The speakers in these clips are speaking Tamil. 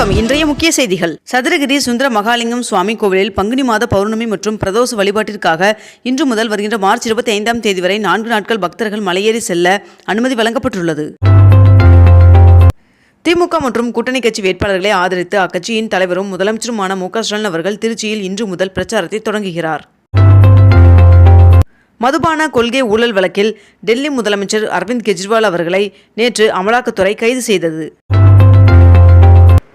வணக்கம். இன்றைய முக்கிய செய்திகள். சதுரகிரி சுந்தர மகாலிங்கம் சுவாமி கோவிலில் பங்குனி மாத பௌர்ணமி மற்றும் பிரதோஷ வழிபாட்டிற்காக இன்று முதல் வருகின்ற மார்ச் இருபத்தி ஐந்தாம் தேதி வரை நான்கு நாட்கள் பக்தர்கள் மலையேறி செல்ல அனுமதி வழங்கப்பட்டுள்ளது. திமுக மற்றும் கூட்டணி கட்சி வேட்பாளர்களை ஆதரித்து அக்கட்சியின் தலைவரும் முதலமைச்சருமான மு ஸ்டாலின் அவர்கள் திருச்சியில் இன்று முதல் பிரச்சாரத்தை தொடங்குகிறார். மதுபான கொள்கை ஊழல் வழக்கில் டெல்லி முதலமைச்சர் அரவிந்த் கெஜ்ரிவால் அவர்களை நேற்று அமலாக்கத்துறை கைது செய்தது.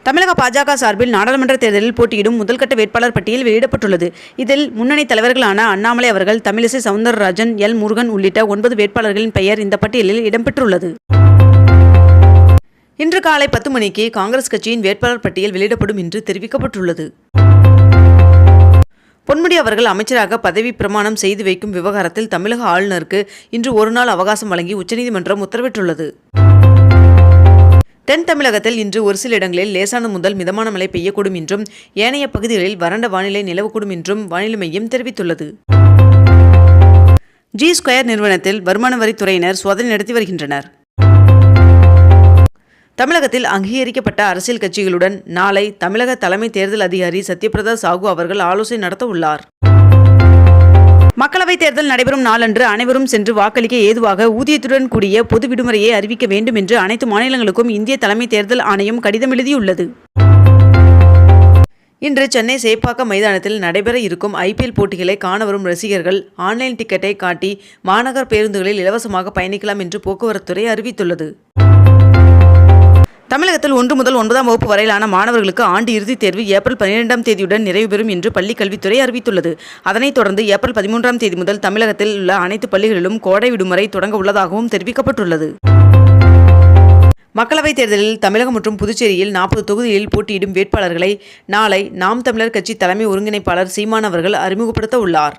தமிழக பாஜக சார்பில் நாடாளுமன்ற தேர்தலில் போட்டியிடும் முதல்கட்ட வேட்பாளர் பட்டியல் வெளியிடப்பட்டுள்ளது. இதில் முன்னணி தலைவர்களான அண்ணாமலை அவர்கள் தமிழிசை சவுந்தரராஜன் எல். முருகன் உள்ளிட்ட ஒன்பது வேட்பாளர்களின் பெயர் இந்த பட்டியலில் இடம்பெற்றுள்ளது. இன்று காலை பத்து மணிக்கு காங்கிரஸ் கட்சியின் வேட்பாளர் பட்டியல் வெளியிடப்படும் என்று தெரிவிக்கப்பட்டுள்ளது. பொன்முடி அவர்கள் அமைச்சராக பதவி பிரமாணம் செய்து வைக்கும் விவகாரத்தில் தமிழக ஆளுநருக்கு இன்று ஒருநாள் அவகாசம் வழங்கி உச்சநீதிமன்றம் உத்தரவிட்டுள்ளது. தென் தமிழகத்தில் இன்று ஒரு சில இடங்களில் லேசான முதல் மிதமான மழை பெய்யக்கூடும் என்றும் ஏனைய பகுதிகளில் வறண்ட வானிலை நிலவக்கூடும் என்றும் வானிலை மையம் தெரிவித்துள்ளது. ஜி ஸ்கொயர் நிறுவனத்தில் வருமான வரித்துறையினர் சோதனை நடத்தி வருகின்றனர். தமிழகத்தில் அங்கீகரிக்கப்பட்ட அரசியல் கட்சிகளுடன் நாளை தமிழக தலைமை தேர்தல் அதிகாரி சத்யபிரதா சாகு அவர்கள் ஆலோசனை நடத்த உள்ளார் மக்களவைத் தேர்தல் நடைபெறும் நாளன்று அனைவரும் சென்று வாக்களிக்க ஏதுவாக ஊதியத்துடன் கூடிய பொது விடுமுறையை அறிவிக்க வேண்டும் என்று அனைத்து மாநிலங்களுக்கும் இந்திய தலைமை தேர்தல் ஆணையம் கடிதம் எழுதியுள்ளது. இன்று சென்னை சேப்பாக்கம் மைதானத்தில் நடைபெற இருக்கும் ஐபிஎல் போட்டிகளை காண வரும் ரசிகர்கள் ஆன்லைன் டிக்கெட்டை காட்டி மாநகர் பேருந்துகளில் இலவசமாக பயணிக்கலாம் என்று போக்குவரத்துறை அறிவித்துள்ளது. தமிழகத்தில் ஒன்று முதல் ஒன்பதாம் வகுப்பு வரையிலான மாணவர்களுக்கு ஆண்டு இறுதித் தேர்வு ஏப்ரல் பன்னிரெண்டாம் தேதியுடன் நிறைவு பெறும் என்று பள்ளிக் கல்வித்துறை அறிவித்துள்ளது. அதனைத் தொடர்ந்து ஏப்ரல் பதிமூன்றாம் தேதி முதல் தமிழகத்தில் உள்ள அனைத்து பள்ளிகளிலும் கோடை விடுமுறை தொடங்க உள்ளதாகவும் தெரிவிக்கப்பட்டுள்ளது. மக்களவைத் தேர்தலில் தமிழகம் மற்றும் புதுச்சேரியில் நாற்பது தொகுதிகளில் போட்டியிடும் வேட்பாளர்களை நாளை நாம் தமிழர் கட்சி தலைமை ஒருங்கிணைப்பாளர் சீமான் அவர்கள் அறிமுகப்படுத்த உள்ளார்.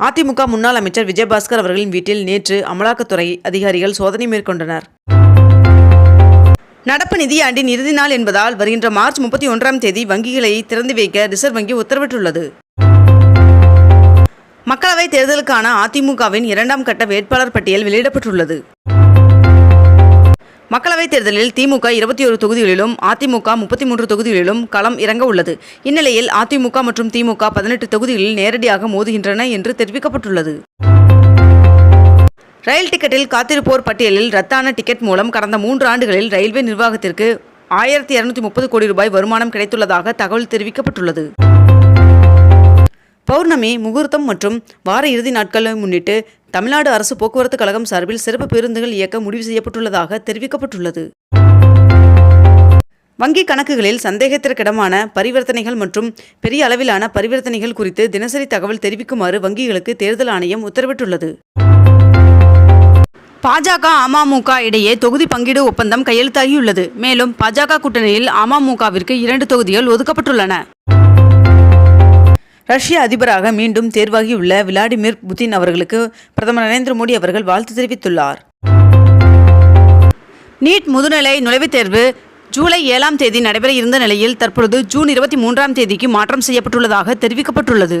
அதிமுக முன்னாள் அமைச்சர் விஜயபாஸ்கர் அவர்களின் வீட்டில் நேற்று அமலாக்கத்துறை அதிகாரிகள் சோதனை மேற்கொண்டனர். நடப்பு நிதியாண்டின் இறுதி நாள் என்பதால் வருகின்ற மார்ச் முப்பத்தி ஒன்றாம் தேதி வங்கிகளை திறந்து வைக்க ரிசர்வ் வங்கி உத்தரவிட்டுள்ளது. மக்களவைத் தேர்தலுக்கான அதிமுகவின் இரண்டாம் கட்ட வேட்பாளர் பட்டியல் வெளியிடப்பட்டுள்ளது. மக்களவைத் தேர்தலில் திமுக இருபத்தி ஒரு தொகுதிகளிலும் அதிமுக முப்பத்தி மூன்று தொகுதிகளிலும் களம் இறங்க உள்ளது. இந்நிலையில் அதிமுக மற்றும் திமுக பதினெட்டு தொகுதிகளில் நேரடியாக மோதுகின்றன என்று தெரிவிக்கப்பட்டுள்ளது. ரயில் டிக்கெட்டில் காத்திருப்போர் பட்டியலில் ரத்தான டிக்கெட் மூலம் கடந்த மூன்று ஆண்டுகளில் ரயில்வே நிர்வாகத்திற்கு ஆயிரத்தி இருநூத்தி முப்பது கோடி ரூபாய் வருமானம் கிடைத்துள்ளதாக தகவல் தெரிவிக்கப்பட்டுள்ளது. பௌர்ணமி முகூர்த்தம் மற்றும் வார இறுதி நாட்களை முன்னிட்டு தமிழ்நாடு அரசு போக்குவரத்து கழகம் சார்பில் சிறப்பு பேருந்துகள் இயக்க முடிவு செய்யப்பட்டுள்ளதாக தெரிவிக்கப்பட்டுள்ளது. வங்கி கணக்குகளில் சந்தேகத்திற்கிடமான பரிவர்த்தனைகள் மற்றும் பெரிய அளவிலான பரிவர்த்தனைகள் குறித்து தினசரி தகவல் தெரிவிக்குமாறு வங்கிகளுக்கு தேர்தல் ஆணையம் உத்தரவிட்டுள்ளது. பாஜக அமமுக இடையே தொகுதி பங்கீடு ஒப்பந்தம் கையெழுத்தாகியுள்ளது. மேலும் பாஜக கூட்டணியில் அமமுகவிற்கு இரண்டு தொகுதிகள் ஒதுக்கப்பட்டுள்ளன. ரஷ்ய அதிபராக மீண்டும் தேர்வாகியுள்ள விளாடிமிர் புதின் அவர்களுக்கு பிரதமர் நரேந்திர மோடி அவர்கள் வாழ்த்து தெரிவித்துள்ளார். நீட் முதுநிலை நுழைவுத் தேர்வு ஜூலை ஏழாம் தேதி நடைபெற இருந்த நிலையில் தற்பொழுது ஜூன் இருபத்தி மூன்றாம் தேதிக்கு மாற்றம் செய்யப்பட்டுள்ளதாக தெரிவிக்கப்பட்டுள்ளது.